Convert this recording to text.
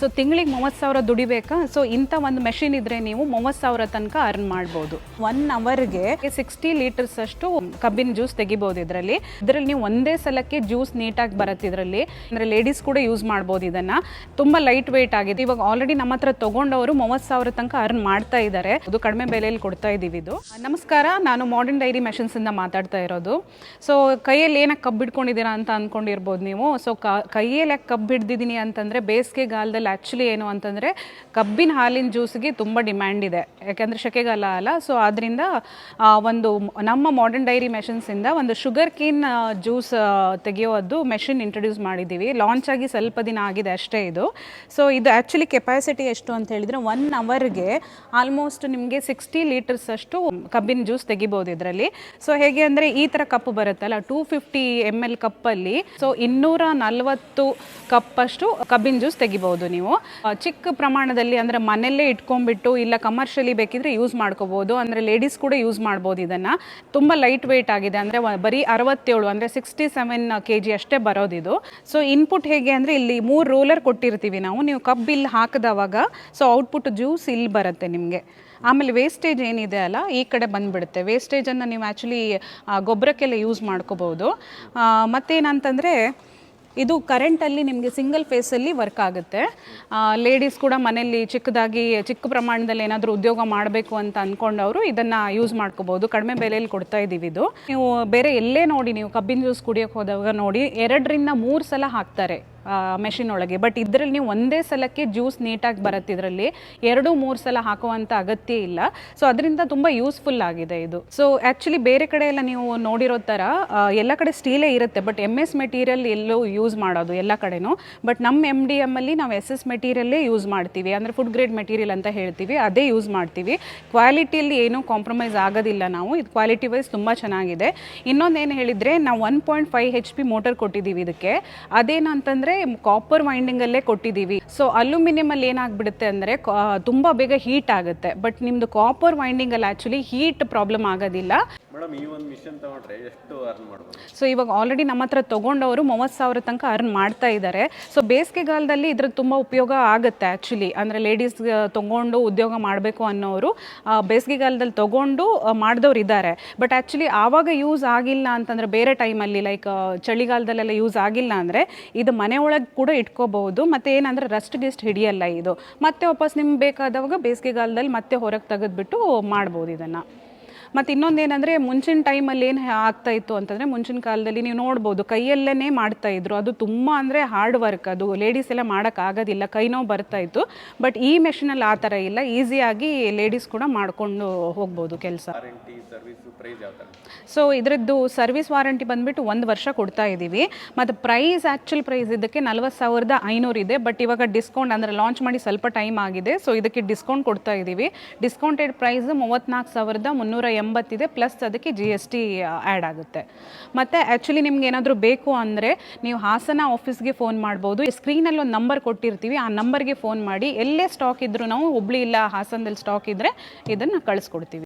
So ತಿಂಗಳಿಗೆ ಮೂವತ್ತು ಸಾವಿರ ದುಡಿಬೇಕಾ? ಸೊ ಇಂಥ ಒಂದು ಮೆಷಿನ್ ಇದ್ರೆ ನೀವು ಮೂವತ್ತು ಸಾವಿರ ತನಕ ಅರ್ನ್ ಮಾಡ್ಬೋದು. ಒನ್ ಅವರ್ಗೆ ಸಿಕ್ಸ್ಟಿ ಲೀಟರ್ಸ್ ಅಷ್ಟು ಕಬ್ಬಿನ ಜ್ಯೂಸ್ ತೆಗಿಬೋದು ಇದರಲ್ಲಿ. ಇದರಲ್ಲಿ ನೀವು ಒಂದೇ ಸಲಕ್ಕೆ ಜ್ಯೂಸ್ ನೀಟಾಗಿ ಬರುತ್ತೆ ಇದರಲ್ಲಿ. ಅಂದರೆ ಲೇಡೀಸ್ ಕೂಡ ಯೂಸ್ ಮಾಡ್ಬೋದು ಇದನ್ನ. ತುಂಬ ಲೈಟ್ ವೆಯ್ಟ್ ಆಗಿದೆ ಇವಾಗ ಆಲ್ರೆಡಿ ನಮ್ಮ ಹತ್ರ ತಗೊಂಡವರು ಮೂವತ್ತು ಸಾವಿರ ತನಕ ಅರ್ನ್ ಮಾಡ್ತಾ ಇದ್ದಾರೆ ಅದು ಕಡಿಮೆ ಬೆಲೆಯಲ್ಲಿ ಕೊಡ್ತಾ ಇದ್ದೀವಿ ಇದು. ನಮಸ್ಕಾರ ನಾನು ಮಾಡರ್ನ್ ಡೈರಿ ಮೆಷಿನ್ಸ್ ಇಂದ ಮಾತಾಡ್ತಾ ಇರೋದು. ಸೊ ಕೈಯಲ್ಲಿ ಏನಕ್ಕೆ ಕಬ್ಬು ಹಿಡ್ಕೊಂಡಿದ್ದೀರಾ ಅಂತ ಅಂದ್ಕೊಂಡಿರ್ಬೋದು ನೀವು. ಸೊ ಕೈಯಲ್ಲಿ ಯಾಕೆ ಕಬ್ಬು ಹಿಡ್ದಿದ್ದೀನಿ ಅಂತಂದರೆ ಬೇಸಿಗೆಗಾಲದಲ್ಲಿ ಆ್ಯಕ್ಚುಲಿ ಏನು ಅಂತಂದರೆ ಕಬ್ಬಿನ ಹಾಲಿನ ಜ್ಯೂಸ್ಗೆ ತುಂಬ ಡಿಮ್ಯಾಂಡ್ ಇದೆ. ಯಾಕೆಂದರೆ ಸೆಕೆಗಾಲ ಅಲ್ಲ ಸೊ ಅದರಿಂದ ಒಂದು ನಮ್ಮ ಮಾಡರ್ನ್ ಡೈರಿ ಮೆಷಿನ್ಸಿಂದ ಒಂದು ಶುಗರ್ ಕೀನ್ ಜ್ಯೂಸ್ ತೆಗೆಯೋದು ಮೆಷಿನ್ ಇಂಟ್ರೊಡ್ಯೂಸ್ ಮಾಡಿದ್ದೀವಿ. ಲಾಂಚ್ ಆಗಿ ಸ್ವಲ್ಪ ದಿನ ಆಗಿದೆ ಅಷ್ಟೇ ಇದು. ಸೊ ಇದು ಆ್ಯಕ್ಚುಲಿ ಕೆಪಾಸಿಟಿ ಎಷ್ಟು ಅಂತ ಹೇಳಿದರೆ ಒನ್ ಅವರ್ಗೆ ಆಲ್ಮೋಸ್ಟ್ ನಿಮಗೆ ಸಿಕ್ಸ್ಟಿ ಲೀಟರ್ಸ್ ಅಷ್ಟು ಕಬ್ಬಿನ ಜ್ಯೂಸ್ ತೆಗಿಬೋದು ಇದರಲ್ಲಿ. ಸೊ ಹೇಗೆ ಅಂದರೆ ಈ ಥರ ಕಪ್ ಬರುತ್ತಲ್ಲ ಟೂ ಫಿಫ್ಟಿ ಎಂ ಎಲ್ ಕಪ್ಪಲ್ಲಿ ಸೊ ಇನ್ನೂರ ನಲವತ್ತು ಕಪ್ಪಷ್ಟು ಕಬ್ಬಿನ ಜ್ಯೂಸ್ ತೆಗಿಬೋದು ನೀವು. ಆ, ಚಿಕ್ಕ ಪ್ರಮಾಣದಲ್ಲಿ ಅಂದರೆ ಮನೆಯಲ್ಲೇ ಇಟ್ಕೊಂಡ್ಬಿಟ್ಟು ಇಲ್ಲ ಕಮರ್ಷಿಯಲಿ ಬೇಕಿದ್ರೆ ಯೂಸ್ ಮಾಡ್ಕೋಬೋದು. ಅಂದರೆ ಲೇಡೀಸ್ ಕೂಡ ಯೂಸ್ ಮಾಡ್ಬೋದು ಇದನ್ನು. ತುಂಬ ಲೈಟ್ ವೆಯ್ಟ್ ಆಗಿದೆ. ಅಂದರೆ ಬರೀ ಅರವತ್ತೇಳು ಅಂದರೆ ಸಿಕ್ಸ್ಟಿ ಸೆವೆನ್ ಕೆ ಜಿ ಅಷ್ಟೇ ಬರೋದಿದು ಸೊ ಇನ್ಪುಟ್ ಹೇಗೆ ಅಂದರೆ ಇಲ್ಲಿ ಮೂರು ರೋಲರ್ ಕೊಟ್ಟಿರ್ತೀವಿ ನಾವು. ನೀವು ಕಬ್ ಇಲ್ಲಿ ಹಾಕಿದವಾಗ ಸೊ ಔಟ್ಪುಟ್ ಜ್ಯೂಸ್ ಇಲ್ಲಿ ಬರುತ್ತೆ ನಿಮಗೆ. ಆಮೇಲೆ ವೇಸ್ಟೇಜ್ ಏನಿದೆ ಅಲ್ಲ ಈ ಕಡೆ ಬಂದುಬಿಡುತ್ತೆ. ವೇಸ್ಟೇಜನ್ನು ನೀವು ಆ್ಯಕ್ಚುಲಿ ಗೊಬ್ಬರಕ್ಕೆಲ್ಲ ಯೂಸ್ ಮಾಡ್ಕೋಬೋದು. ಮತ್ತೇನಂತಂದರೆ ಇದು ಕರೆಂಟಲ್ಲಿ ನಿಮಗೆ ಸಿಂಗಲ್ ಫೇಸಲ್ಲಿ ವರ್ಕ್ ಆಗುತ್ತೆ. ಲೇಡೀಸ್ ಕೂಡ ಮನೆಯಲ್ಲಿ ಚಿಕ್ಕದಾಗಿ, ಚಿಕ್ಕ ಪ್ರಮಾಣದಲ್ಲಿ ಏನಾದರೂ ಉದ್ಯೋಗ ಮಾಡಬೇಕು ಅಂತ ಅಂದ್ಕೊಂಡವರು ಇದನ್ನು ಯೂಸ್ ಮಾಡ್ಕೋಬೋದು. ಕಡಿಮೆ ಬೆಲೆಯಲ್ಲಿ ಕೊಡ್ತಾ ಇದ್ದೀವಿ ಇದು. ನೀವು ಬೇರೆ ಎಲ್ಲೇ ನೋಡಿ, ನೀವು ಕಬ್ಬಿನ ಜ್ಯೂಸ್ ಕುಡಿಯೋಕೆ ಹೋದಾಗ ನೋಡಿ, ಎರಡರಿಂದ ಮೂರು ಸಲ ಹಾಕ್ತಾರೆ. ಮೆಷಿನ್ ಒಳಗೆ. ಬಟ್ ಇದರಲ್ಲಿ ನೀವು ಒಂದೇ ಸಲಕ್ಕೆ ಜ್ಯೂಸ್ ನೀಟಾಗಿ ಬರುತ್ತೆ ಇದರಲ್ಲಿ. ಎರಡು, ಮೂರು ಸಲ ಹಾಕುವಂಥ ಅಗತ್ಯ ಇಲ್ಲ. ಸೊ ಅದರಿಂದ ತುಂಬ ಯೂಸ್ಫುಲ್ ಆಗಿದೆ ಇದು. ಸೊ ಆ್ಯಕ್ಚುಲಿ ಬೇರೆ ಕಡೆ ಎಲ್ಲ ನೀವು ನೋಡಿರೋ ಥರ ಎಲ್ಲ ಕಡೆ ಸ್ಟೀಲೇ ಇರುತ್ತೆ. ಬಟ್ ಎಂ ಎಸ್ ಮೆಟೀರಿಯಲ್ ಎಲ್ಲೂ ಯೂಸ್ ಮಾಡೋದು ಎಲ್ಲ ಕಡೆನೂ. ಬಟ್ ನಮ್ಮ ಎಂ ಡಿ ಎಮ್ಮಲ್ಲಿ ನಾವು ಎಸ್ ಎಸ್ ಮೆಟೀರಿಯಲ್ಲೇ ಯೂಸ್ ಮಾಡ್ತೀವಿ. ಅಂದರೆ ಫುಡ್ ಗ್ರೇಡ್ ಮೆಟೀರಿಯಲ್ ಅಂತ ಹೇಳ್ತೀವಿ. ಅದೇ ಯೂಸ್ ಮಾಡ್ತೀವಿ. ಕ್ವಾಲಿಟಿಯಲ್ಲಿ ಏನೂ ಕಾಂಪ್ರಮೈಸ್ ಆಗೋದಿಲ್ಲ ನಾವು. ಇದು ಕ್ವಾಲಿಟಿ ವೈಸ್ ತುಂಬ ಚೆನ್ನಾಗಿದೆ. ಇನ್ನೊಂದೇನು ಹೇಳಿದರೆ, ನಾವು one point five H P motor ಕೊಟ್ಟಿದ್ದೀವಿ ಇದಕ್ಕೆ. ಅದೇನಂತಂದರೆ ಕಾಪರ್ ವೈಂಡಿಂಗಲ್ಲೇ ಕೊಟ್ಟಿದ್ದೀವಿ. ಸೊ ಅಲ್ಯೂಮಿನಿಯಮಲ್ಲಿ ಏನಾಗ್ಬಿಡುತ್ತೆ ಅಂದರೆ ತುಂಬ ಬೇಗ ಹೀಟ್ ಆಗುತ್ತೆ. ಬಟ್ ನಿಮ್ಮದು ಕಾಪರ್ ವೈಂಡಿಂಗಲ್ಲಿ ಆ್ಯಕ್ಚುಲಿ ಹೀಟ್ ಪ್ರಾಬ್ಲಮ್ ಆಗೋದಿಲ್ಲ. ಸೊ ಇವಾಗ ಆಲ್ರೆಡಿ ನಮ್ಮ ಹತ್ರ ತೊಗೊಂಡವರು ಮೂವತ್ತು ಸಾವಿರ ತನಕ ಅರ್ನ್ ಮಾಡ್ತಾ ಇದ್ದಾರೆ. ಸೊ ಬೇಸಿಗೆಗಾಲದಲ್ಲಿ ಇದ್ರದ್ದು ತುಂಬ ಉಪಯೋಗ ಆಗುತ್ತೆ ಆ್ಯಕ್ಚುಲಿ ಅಂದರೆ ಲೇಡೀಸ್ ತೊಗೊಂಡು ಉದ್ಯೋಗ ಮಾಡಬೇಕು ಅನ್ನೋರು ಬೇಸಿಗೆಗಾಲದಲ್ಲಿ ತೊಗೊಂಡು ಮಾಡಿದವ್ರು ಇದ್ದಾರೆ. ಬಟ್ ಆ್ಯಕ್ಚುಲಿ ಆವಾಗ ಯೂಸ್ ಆಗಿಲ್ಲ ಅಂತಂದರೆ ಬೇರೆ ಟೈಮಲ್ಲಿ ಲೈಕ್ ಚಳಿಗಾಲದಲ್ಲೆಲ್ಲ ಯೂಸ್ ಆಗಿಲ್ಲ ಅಂದರೆ ಇದು ಮನೆ ಒಳಗೆ ಕೂಡ ಇಟ್ಕೋಬಹುದು. ಮತ್ತು ಏನಂದರೆ ರಸ್ಟ್ ಗಿಸ್ಟ್ ಹಿಡಿಯಲ್ಲ ಇದು. ಮತ್ತೆ ವಾಪಸ್ ನಿಮ್ಗೆ ಬೇಕಾದವಾಗ ಬೇಸಿಗೆಗಾಲದಲ್ಲಿ ಮತ್ತೆ ಹೊರಗೆ ತೆಗೆದ್ಬಿಟ್ಟು ಮಾಡ್ಬೋದು ಇದನ್ನು. ಮತ್ತು ಇನ್ನೊಂದೇನೆಂದರೆ ಮುಂಚಿನ ಟೈಮಲ್ಲಿ ಏನು ಆಗ್ತಾ ಇತ್ತು ಅಂತಂದರೆ ಮುಂಚಿನ ಕಾಲದಲ್ಲಿ ನೀವು ನೋಡ್ಬೋದು ಕೈಯಲ್ಲೇ ಮಾಡ್ತಾ ಇದ್ರು. ಅದು ತುಂಬ ಅಂದರೆ ಹಾರ್ಡ್ ವರ್ಕ್ ಅದು. ಲೇಡೀಸ್ ಎಲ್ಲ ಮಾಡೋಕ್ಕಾಗೋದಿಲ್ಲ ಕೈ ನೋವು ಬರ್ತಾ ಇತ್ತು. ಬಟ್ ಈ ಮೆಷಿನಲ್ಲಿ ಆ ಥರ ಇಲ್ಲ. ಈಸಿಯಾಗಿ ಲೇಡೀಸ್ ಕೂಡ ಮಾಡಿಕೊಂಡು ಹೋಗ್ಬೋದು ಕೆಲಸ. ಸೊ ಇದರದ್ದು ಸರ್ವಿಸ್ ವಾರಂಟಿ ಬಂದ್ಬಿಟ್ಟು ಒಂದು ವರ್ಷ ಕೊಡ್ತಾ ಇದ್ದೀವಿ ಮತ್ತು ಪ್ರೈಸ್ ಆ್ಯಕ್ಚುಲ್ ಪ್ರೈಸ್ ಇದಕ್ಕೆ ನಲ್ವತ್ತು ಸಾವಿರದ ಐನೂರು ಇದೆ. ಬಟ್ ಇವಾಗ ಡಿಸ್ಕೌಂಟ್ ಅಂದರೆ ಲಾಂಚ್ ಮಾಡಿ ಸ್ವಲ್ಪ ಟೈಮ್ ಆಗಿದೆ. ಸೊ ಇದಕ್ಕೆ ಡಿಸ್ಕೌಂಟ್ ಕೊಡ್ತಾ ಇದ್ದೀವಿ ಡಿಸ್ಕೌಂಟೆಡ್ ಪ್ರೈಸ್ ಮೂವತ್ತ್ನಾಲ್ಕು ಸಾವಿರದ ಮುನ್ನೂರ ಎಂಬತ್ತಿದೆ ಪ್ಲಸ್ ಅದಕ್ಕೆ ಜಿ ಎಸ್ ಟಿ ಆ್ಯಡ್ ಆಗುತ್ತೆ. ಮತ್ತು ಆ್ಯಕ್ಚುಲಿ ನಿಮ್ಗೆ ಏನಾದರೂ ಬೇಕು ಅಂದರೆ ನೀವು ಹಾಸನ ಆಫೀಸ್ಗೆ ಫೋನ್ ಮಾಡ್ಬೋದು. ಸ್ಕ್ರೀನಲ್ಲಿ ಒಂದು ನಂಬರ್ ಕೊಟ್ಟಿರ್ತೀವಿ, ಆ ನಂಬರ್ಗೆ ಫೋನ್ ಮಾಡಿ ಎಲ್ಲೇ ಸ್ಟಾಕ್ ಇದ್ರೂ ನಾವು, ಹುಬ್ಳಿ ಇಲ್ಲ ಹಾಸನದಲ್ಲಿ ಸ್ಟಾಕ್ ಇದ್ದರೆ ಇದನ್ನು ಕಳಿಸ್ಕೊಡ್ತೀವಿ.